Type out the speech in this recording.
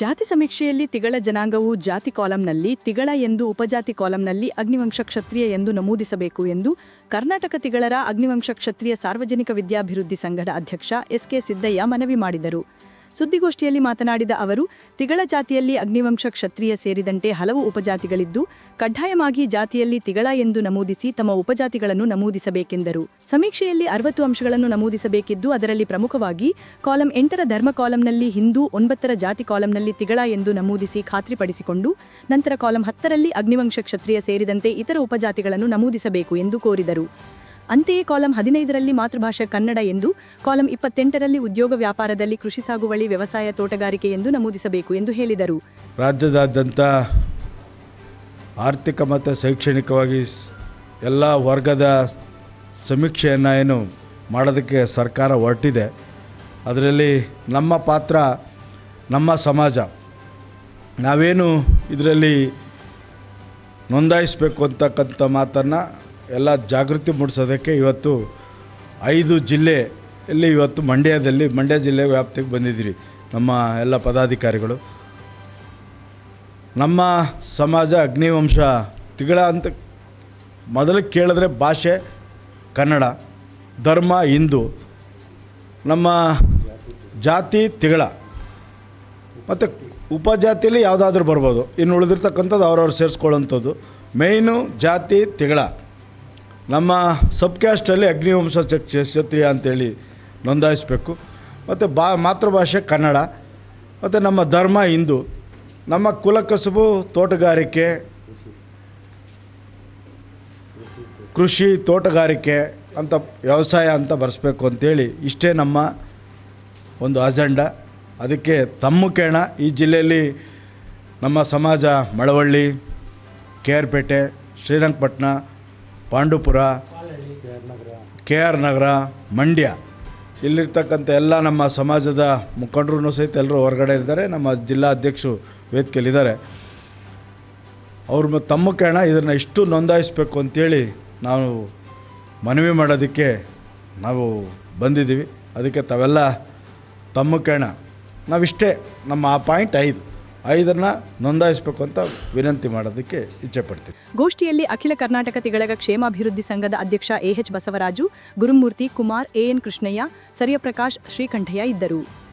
ಜಾತಿ ಸಮೀಕ್ಷೆಯಲ್ಲಿ ತಿಗಳ ಜನಾಂಗವು ಜಾತಿ ಕಾಲಂನಲ್ಲಿ ತಿಗಳ ಎಂದು ಉಪಜಾತಿ ಕಾಲಂನಲ್ಲಿ ಅಗ್ನಿವಂಶ ಕ್ಷತ್ರಿಯ ಎಂದು ನಮೂದಿಸಬೇಕು ಎಂದು ಕರ್ನಾಟಕ ತಿಗಳರ ಅಗ್ನಿವಂಶ ಕ್ಷತ್ರಿಯ ಸಾರ್ವಜನಿಕ ವಿದ್ಯಾಭಿವೃದ್ಧಿ ಸಂಘದ ಅಧ್ಯಕ್ಷ ಎಸ್ಕೆ ಸಿದ್ದಯ್ಯ ಮನವಿ ಮಾಡಿದರು. ಸುದ್ದಿಗೋಷ್ಠಿಯಲ್ಲಿ ಮಾತನಾಡಿದ ಅವರು, ತಿಗಳ ಜಾತಿಯಲ್ಲಿ ಅಗ್ನಿವಂಶ ಕ್ಷತ್ರಿಯ ಸೇರಿದಂತೆ ಹಲವು ಉಪಜಾತಿಗಳಿದ್ದು, ಕಡ್ಡಾಯವಾಗಿ ಜಾತಿಯಲ್ಲಿ ತಿಗಳ ಎಂದು ನಮೂದಿಸಿ ತಮ್ಮ ಉಪಜಾತಿಗಳನ್ನು ನಮೂದಿಸಬೇಕೆಂದರು. ಸಮೀಕ್ಷೆಯಲ್ಲಿ ಅರವತ್ತು ಅಂಶಗಳನ್ನು ನಮೂದಿಸಬೇಕಿದ್ದು, ಅದರಲ್ಲಿ ಪ್ರಮುಖವಾಗಿ ಕಾಲಂ ಎಂಟರ ಧರ್ಮ ಕಾಲಂನಲ್ಲಿ ಹಿಂದೂ, ಒಂಬತ್ತರ ಜಾತಿ ಕಾಲಂನಲ್ಲಿ ತಿಗಳ ಎಂದು ನಮೂದಿಸಿ ಖಾತ್ರಿಪಡಿಸಿಕೊಂಡು, ನಂತರ ಕಾಲಂ ಹತ್ತರಲ್ಲಿ ಅಗ್ನಿವಂಶ ಕ್ಷತ್ರಿಯ ಸೇರಿದಂತೆ ಇತರ ಉಪಜಾತಿಗಳನ್ನು ನಮೂದಿಸಬೇಕು ಎಂದು ಕೋರಿದರು. ಅಂತೆಯೇ ಕಾಲಂ ಹದಿನೈದರಲ್ಲಿ ಮಾತೃಭಾಷೆ ಕನ್ನಡ ಎಂದು, ಕಾಲಂ ಇಪ್ಪತ್ತೆಂಟರಲ್ಲಿ ಉದ್ಯೋಗ ವ್ಯಾಪಾರದಲ್ಲಿ ಕೃಷಿ ಸಾಗುವಳಿ, ವ್ಯವಸಾಯ ತೋಟಗಾರಿಕೆ ಎಂದು ನಮೂದಿಸಬೇಕು ಎಂದು ಹೇಳಿದರು. ರಾಜ್ಯದಾದ್ಯಂತ ಆರ್ಥಿಕ ಮತ್ತು ಶೈಕ್ಷಣಿಕವಾಗಿ ಎಲ್ಲ ವರ್ಗದ ಸಮೀಕ್ಷೆಯನ್ನು ಏನು ಮಾಡೋದಕ್ಕೆ ಸರ್ಕಾರ ಹೊರಟಿದೆ. ಅದರಲ್ಲಿ ನಮ್ಮ ಪಾತ್ರ ನಮ್ಮ ಸಮಾಜ. ನಾವೇನು ಇದರಲ್ಲಿ ನೋಂದಾಯಿಸಬೇಕು ಅಂತಕ್ಕಂಥ ಮಾತನ್ನು ಎಲ್ಲ ಜಾಗೃತಿ ಮೂಡಿಸೋದಕ್ಕೆ ಇವತ್ತು ಐದು ಜಿಲ್ಲೆಯಲ್ಲಿ ಇವತ್ತು ಮಂಡ್ಯದಲ್ಲಿ, ಮಂಡ್ಯ ಜಿಲ್ಲೆ ವ್ಯಾಪ್ತಿಗೆ ಬಂದಿದ್ದೀರಿ ನಮ್ಮ ಎಲ್ಲ ಪದಾಧಿಕಾರಿಗಳು. ನಮ್ಮ ಸಮಾಜ ಅಗ್ನಿವಂಶ ತಿಗಳ ಅಂತ ಮೊದಲು ಕೇಳಿದ್ರೆ ಭಾಷೆ ಕನ್ನಡ, ಧರ್ಮ, ಹಿಂದೂ, ನಮ್ಮ ಜಾತಿ ತಿಗಳ. ಮತ್ತು ಉಪಜಾತಿಯಲ್ಲಿ ಯಾವುದಾದ್ರೂ ಬರ್ಬೋದು. ಇನ್ನು ಉಳಿದಿರ್ತಕ್ಕಂಥದ್ದು ಅವ್ರವ್ರು ಸೇರಿಸ್ಕೊಳ್ಳೋಂಥದ್ದು. ಮೇಯ್ನು ಜಾತಿ ತಿಗಳ. ನಮ್ಮ ಸಬ್ ಕ್ಯಾಸ್ಟಲ್ಲಿ ಅಗ್ನಿವಂಶ ಚಕ್ ಕ್ಷತ್ರಿಯ ಅಂತೇಳಿ ನೋಂದಾಯಿಸಬೇಕು. ಮತ್ತು ಬಾ ಮಾತೃಭಾಷೆ ಕನ್ನಡ, ಮತ್ತು ನಮ್ಮ ಧರ್ಮ ಹಿಂದೂ, ನಮ್ಮ ಕುಲಕಸುಬು ತೋಟಗಾರಿಕೆ, ಕೃಷಿ ತೋಟಗಾರಿಕೆ ಅಂತ ವ್ಯವಸಾಯ ಅಂತ ಬರೆಸ್ಬೇಕು ಅಂತೇಳಿ ಇಷ್ಟೇ ನಮ್ಮ ಒಂದು ಅಜೆಂಡ. ಅದಕ್ಕೆ ತಮ್ಮ ಕೇಣ, ಈ ಜಿಲ್ಲೆಯಲ್ಲಿ ನಮ್ಮ ಸಮಾಜ Malavalli, K R Pete, Srirangapatna Pandupura, K R Nagar, Mandya. ಇಲ್ಲಿರ್ತಕ್ಕಂಥ ಎಲ್ಲ ನಮ್ಮ ಸಮಾಜದ ಮುಖಂಡರು ಸಹಿತ ಎಲ್ಲರೂ ಹೊರಗಡೆ ಇದ್ದಾರೆ. ನಮ್ಮ ಜಿಲ್ಲಾ ಅಧ್ಯಕ್ಷರು ವೇದಿಕೆಯಲ್ಲಿದ್ದಾರೆ. ಅವ್ರ ತಮ್ಮ ಕಾರಣ ಇದನ್ನು ಇಷ್ಟು ನೋಂದಾಯಿಸಬೇಕು ಅಂತೇಳಿ ನಾವು ಮನವಿ ಮಾಡೋದಕ್ಕೆ ನಾವು ಬಂದಿದ್ದೀವಿ. ಅದಕ್ಕೆ ತಾವೆಲ್ಲ ತಮ್ಮ ಕಾರಣ. ನಾವಿಷ್ಟೇ ನಮ್ಮ ಆ ಪಾಯಿಂಟ್ ಐದು. ಐದನ್ನು ನೋಂದಾಯಿಸಬೇಕು ಅಂತ ವಿನಂತಿ ಮಾಡೋದಕ್ಕೆ ಇಚ್ಛೆ ಪಡ್ತೀನಿ. ಗೋಷ್ಠಿಯಲ್ಲಿ ಅಖಿಲ ಕರ್ನಾಟಕ ತಿಗಳಗ ಕ್ಷೇಮಾಭಿವೃದ್ಧಿ ಸಂಘದ ಅಧ್ಯಕ್ಷ A H Basavaraju, Gurumurthy Kumar A N Krishnaiah, Sariyaprakash Srikantaiah ಇದ್ದರು.